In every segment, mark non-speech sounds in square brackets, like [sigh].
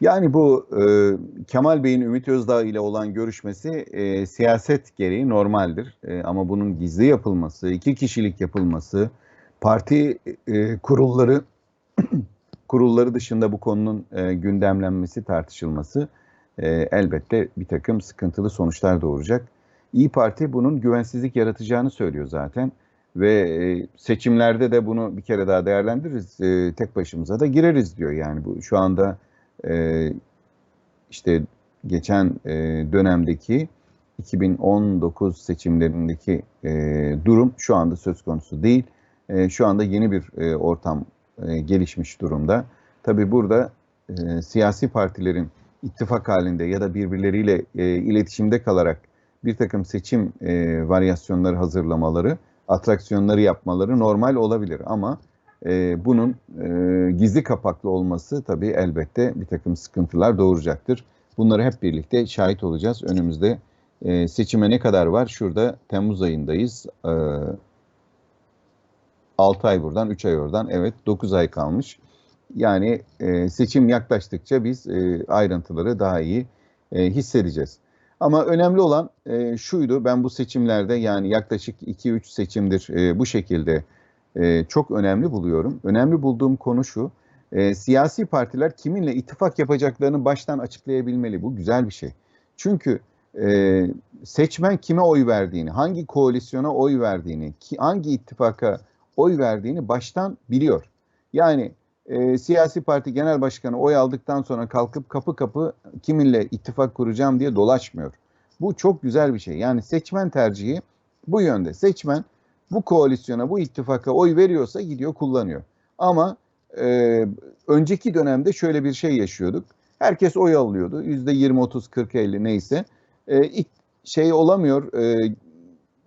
Yani bu e, Kemal Bey'in Ümit Özdağ ile olan görüşmesi e, siyaset gereği normaldir. E, ama bunun gizli yapılması, iki kişilik yapılması, parti e, kurulları [clears throat] kurulları dışında bu konunun e, gündemlenmesi, tartışılması e, elbette bir takım sıkıntılı sonuçlar doğuracak. İyi Parti bunun güvensizlik yaratacağını söylüyor zaten ve e, seçimlerde de bunu bir kere daha değerlendiririz. E, tek başımıza da gireriz diyor. Yani bu şu anda e, işte geçen e, dönemdeki 2019 seçimlerindeki e, durum şu anda söz konusu değil. E, şu anda yeni bir e, ortam e, gelişmiş durumda. Tabii burada e, siyasi partilerin ittifak halinde ya da birbirleriyle e, iletişimde kalarak bir takım seçim e, varyasyonları hazırlamaları, atraksiyonları yapmaları normal olabilir ama e, bunun e, gizli kapaklı olması tabii elbette bir takım sıkıntılar doğuracaktır. Bunları hep birlikte şahit olacağız. Önümüzde e, seçime ne kadar var? Şurada Temmuz ayındayız. E, 6 ay buradan, 3 ay oradan. Evet 9 ay kalmış. Yani e, seçim yaklaştıkça biz e, ayrıntıları daha iyi e, hissedeceğiz. Ama önemli olan e, şuydu, ben bu seçimlerde yani yaklaşık 2-3 seçimdir e, bu şekilde e, çok önemli buluyorum. Önemli bulduğum konu şu, e, siyasi partiler kiminle ittifak yapacaklarını baştan açıklayabilmeli. Bu güzel bir şey. Çünkü e, seçmen kime oy verdiğini, hangi koalisyona oy verdiğini, ki, hangi ittifaka oy verdiğini baştan biliyor. Yani e, siyasi parti genel başkanı oy aldıktan sonra kalkıp kapı kapı kiminle ittifak kuracağım diye dolaşmıyor. Bu çok güzel bir şey. Yani seçmen tercihi bu yönde. Seçmen bu koalisyona, bu ittifaka oy veriyorsa gidiyor kullanıyor. Ama e, önceki dönemde şöyle bir şey yaşıyorduk. Herkes oy alıyordu. Yüzde 20, 30, 40, 50 neyse. E, şey olamıyor, e,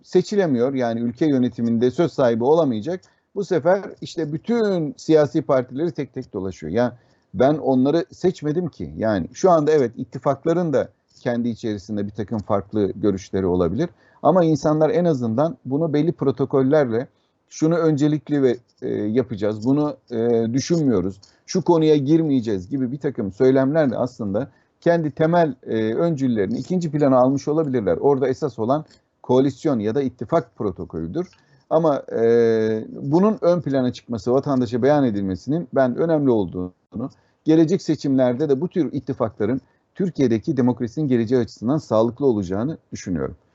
seçilemiyor. Yani ülke yönetiminde söz sahibi olamayacak. Bu sefer işte bütün siyasi partileri tek tek dolaşıyor. Yani ben onları seçmedim ki. Yani şu anda evet ittifakların da kendi içerisinde bir takım farklı görüşleri olabilir. Ama insanlar en azından bunu belli protokollerle şunu öncelikli ve e, yapacağız, bunu e, düşünmüyoruz, şu konuya girmeyeceğiz gibi bir takım söylemlerle aslında kendi temel e, öncüllerini ikinci plana almış olabilirler. Orada esas olan koalisyon ya da ittifak protokolüdür. Ama e, bunun ön plana çıkması, vatandaşa beyan edilmesinin ben önemli olduğunu, gelecek seçimlerde de bu tür ittifakların Türkiye'deki demokrasinin geleceği açısından sağlıklı olacağını düşünüyorum.